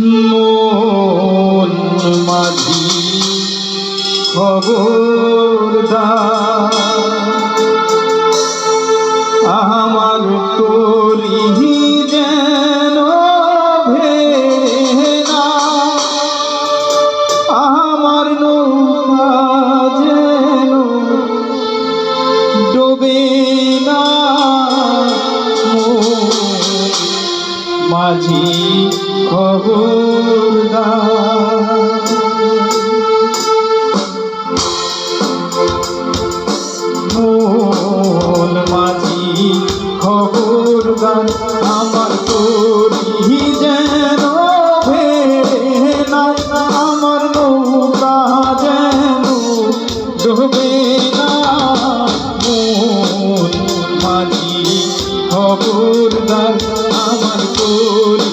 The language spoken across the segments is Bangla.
মন মাঝি খবরদার। আহা মাঝি খবরদার। মন মাঝি খবরদার, আমার তোরি যেন ভেড়ে না আমার নৌকা যেন ডুবে না। মাঝি খবরদার আমার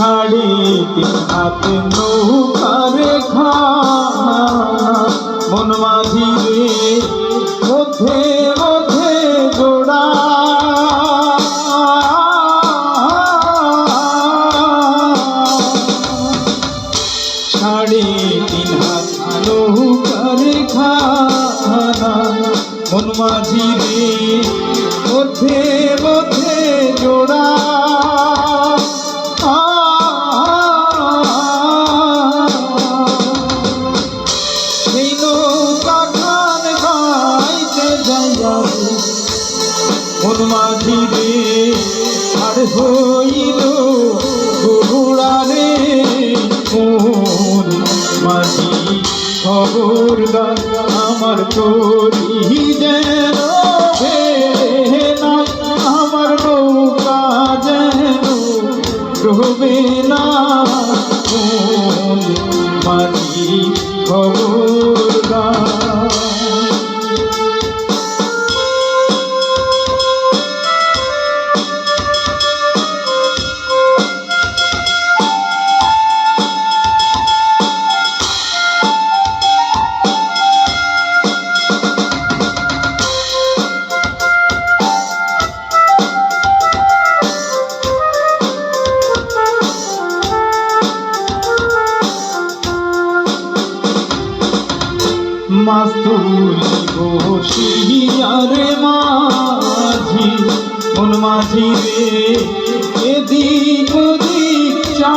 সাড়ে তিন হাতে নৌকারে মন মাঝি রে মধ্যে মধ্যে জোড়া। সাড়ে তিন মাঝি রে মধ্যে মধ্যে মাঝি রে আর হইল ঘোড়া রে মাঝি। খবরদার আমার তোরি যেন আমার নৌকা যেন ডুবে না। মাঝি খবরদার মাছ তুলি বসিয়ারে মাঝি। মন মাঝি রে এদিক চা